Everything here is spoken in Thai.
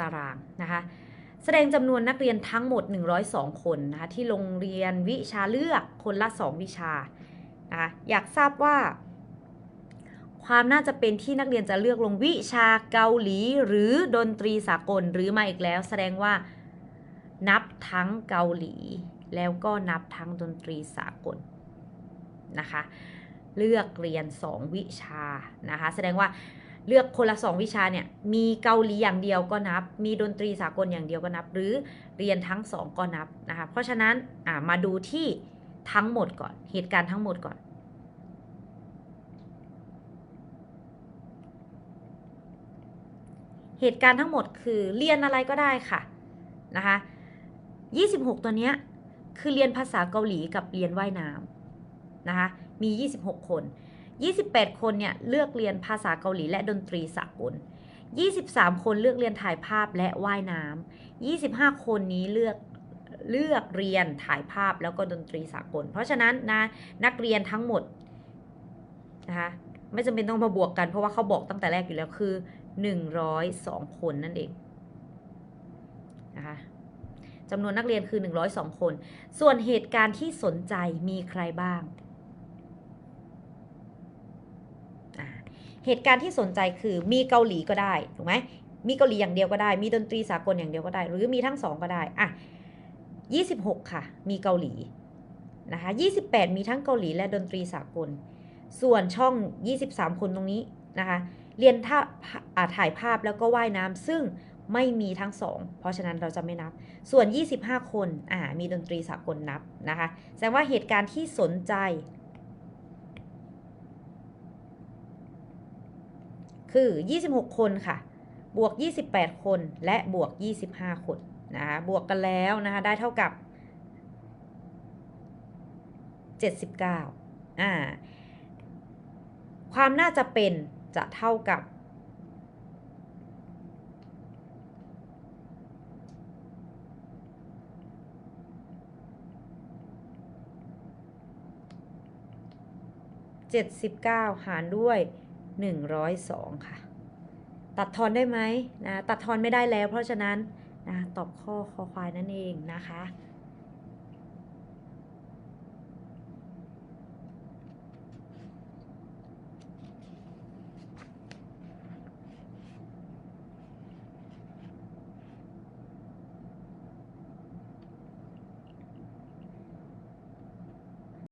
ตารางนะคะแสดงจำนวนนักเรียนทั้งหมด 102 คนนะคะที่โรงเรียนวิชาเลือกคนละ 2 วิชานะคะอยากทราบว่า ความน่าจะเป็นที่นักเรียนจะเลือกลงวิชาเกาหลี หรือดนตรีสากลหรือมาอีกแล้ว แสดงว่านับทั้งเกาหลี แล้วก็นับทั้งดนตรีสากลนะคะเลือกเรียน 2 วิชานะคะแสดงว่า เลือกคนละ 2 วิชาเนี่ยมีเกาหลีอย่างเดียวก็นับ มีดนตรีสากลอย่างเดียวก็นับ หรือเรียนทั้ง 2 ก็นับนะคะเพราะฉะนั้นมาดูที่ทั้งหมดก่อนเหตุการณ์ทั้งหมดก่อน เหตุการณ์ทั้งหมดคือเรียนอะไรก็ได้ค่ะนะคะ26 ตัวเนี้ยคือเรียนภาษาเกาหลีกับเรียนว่ายน้ำนะคะมี 26 คน 28 คนเนี่ยเลือกเรียนภาษาเกาหลีและดนตรีสากล 23 คนเลือกเรียนถ่ายภาพและว่ายน้ำ25 คนนี้เลือกเลือกเรียนถ่ายภาพแล้วก็ดนตรีสากล เพราะฉะนั้นนะนักเรียนทั้งหมดนะคะไม่จำเป็นต้องมาบวกกันเพราะว่าเขาบอกตั้งแต่แรกอยู่แล้วคือ 102 คนนั่นเองนะคะจำนวนนักเรียนคือ 102 คน ส่วนเหตุการณ์ที่สนใจมีใครบ้าง อ่า เหตุการณ์ที่สนใจคือมีเกาหลีก็ได้ถูกไหมมีเกาหลีอย่างเดียวก็ได้ มีดนตรีสากลอย่างเดียวก็ได้ หรือมีทั้งสองก็ได้อะ26 ค่ะ มีเกาหลีนะคะ28 มีทั้งเกาหลีและดนตรีสากล ส่วนช่อง 23 คนตรงนี้นะคะเรียนท่าอาถ่ายภาพแล้วก็ว่ายน้ำซึ่งไม่มีทั้งสอง เพราะฉะนั้นเราจะไม่นับ ส่วน 25 คน อ่า มีดนตรีสากลนับนะคะ แสดงว่าเหตุการณ์ที่สนใจ คือ 26 คนค่ะ บวก 28 คนและบวก 25 คนนะคะบวกกันแล้วนะคะได้เท่ากับ 79อ่าความน่าจะเป็นจะเท่ากับ 79 หารด้วย 102 ค่ะ ตัดทอนได้ไหมนะตัดทอนไม่ได้แล้วเพราะฉะนั้นนะตอบข้อคอควายนั่นเองนะคะ